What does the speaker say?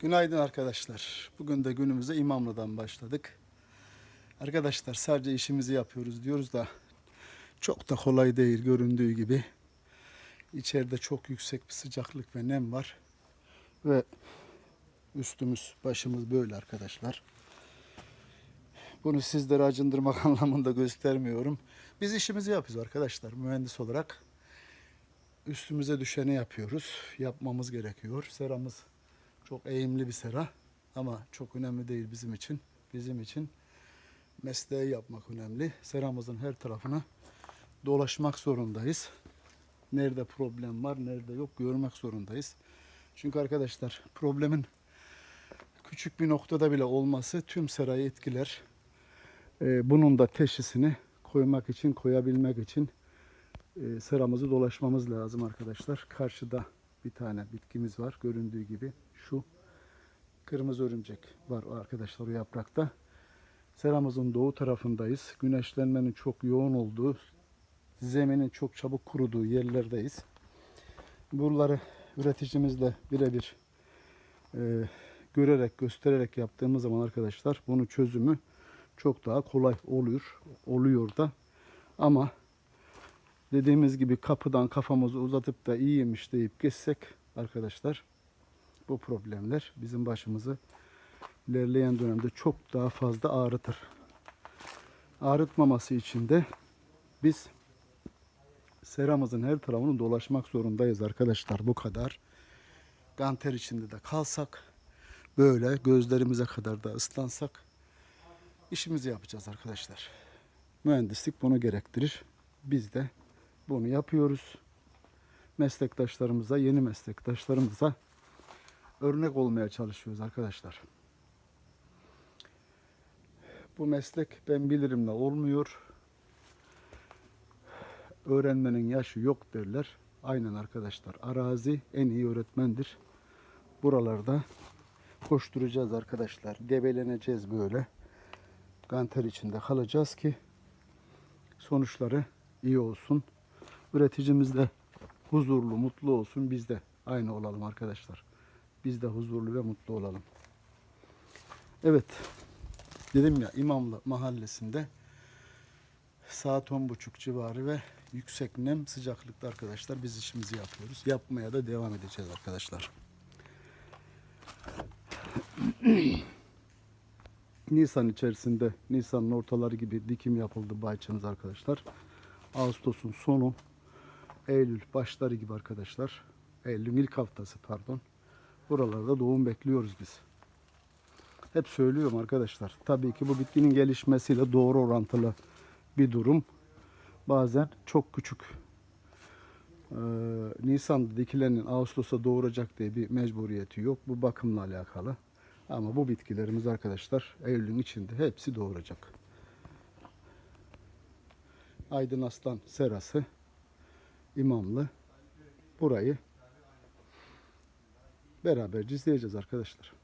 Günaydın arkadaşlar. Bugün de günümüze İmamlı'dan başladık. Arkadaşlar sadece işimizi yapıyoruz diyoruz da çok da kolay değil göründüğü gibi. İçeride çok yüksek bir sıcaklık ve nem var. Ve üstümüz, başımız böyle arkadaşlar. Bunu sizlere acındırmak anlamında göstermiyorum. Biz işimizi yapıyoruz arkadaşlar mühendis olarak. Üstümüze düşeni yapıyoruz. Yapmamız gerekiyor. Seramız çok eğimli bir sera ama çok önemli değil bizim için. Bizim için mesleği yapmak önemli. Seramızın her tarafına dolaşmak zorundayız. Nerede problem var, nerede yok görmek zorundayız. Çünkü arkadaşlar problemin küçük bir noktada bile olması tüm serayı etkiler. Ee, bunun da teşhisini koymak için, koyabilmek için e, seramızı dolaşmamız lazım arkadaşlar. Karşıda bir tane bitkimiz var göründüğü gibi. Şu kırmızı örümcek var arkadaşlar o yaprakta. Seramızın doğu tarafındayız. Güneşlenmenin çok yoğun olduğu, zeminin çok çabuk kuruduğu yerlerdeyiz. Buraları üreticimizle birebir e, görerek, göstererek yaptığımız zaman arkadaşlar bunun çözümü çok daha kolay oluyor. Oluyor da. Ama dediğimiz gibi kapıdan kafamızı uzatıp da iyiymiş deyip geçsek arkadaşlar bu problemler bizim başımızı ilerleyen dönemde çok daha fazla ağrıtır. Ağrıtmaması için de biz seramızın her tarafını dolaşmak zorundayız arkadaşlar. Bu kadar. Ganter içinde de kalsak böyle gözlerimize kadar da ıslansak işimizi yapacağız arkadaşlar. Mühendislik bunu gerektirir. Biz de bunu yapıyoruz. Meslektaşlarımıza, yeni meslektaşlarımıza örnek olmaya çalışıyoruz arkadaşlar. Bu meslek ben bilirimle olmuyor. Öğrenmenin yaşı yok derler. Aynen arkadaşlar. Arazi en iyi öğretmendir. Buralarda koşturacağız arkadaşlar. Debeleneceğiz böyle. Ganter içinde kalacağız ki sonuçları iyi olsun. Üreticimiz de huzurlu, mutlu olsun. Biz de aynı olalım arkadaşlar. Biz de huzurlu ve mutlu olalım. Evet. Dedim ya İmamlı mahallesinde saat 10.30 civarı ve yüksek nem sıcaklıkta arkadaşlar biz işimizi yapıyoruz. Yapmaya da devam edeceğiz arkadaşlar. Nisan içerisinde Nisan'ın ortaları gibi dikim yapıldı bahçemiz arkadaşlar. Ağustos'un sonu Eylül başları gibi arkadaşlar. Eylül'ün ilk haftası pardon. Buralarda doğum bekliyoruz biz. Hep söylüyorum arkadaşlar. Tabii ki bu bitkinin gelişmesiyle doğru orantılı bir durum. Bazen çok küçük ee, Nisan'da dikilenin Ağustos'a doğuracak diye bir mecburiyeti yok. Bu bakımla alakalı. Ama bu bitkilerimiz arkadaşlar Eylül'ün içinde hepsi doğuracak. Aydın Aslan serası İmamlı burayı beraber izleyeceğiz arkadaşlar.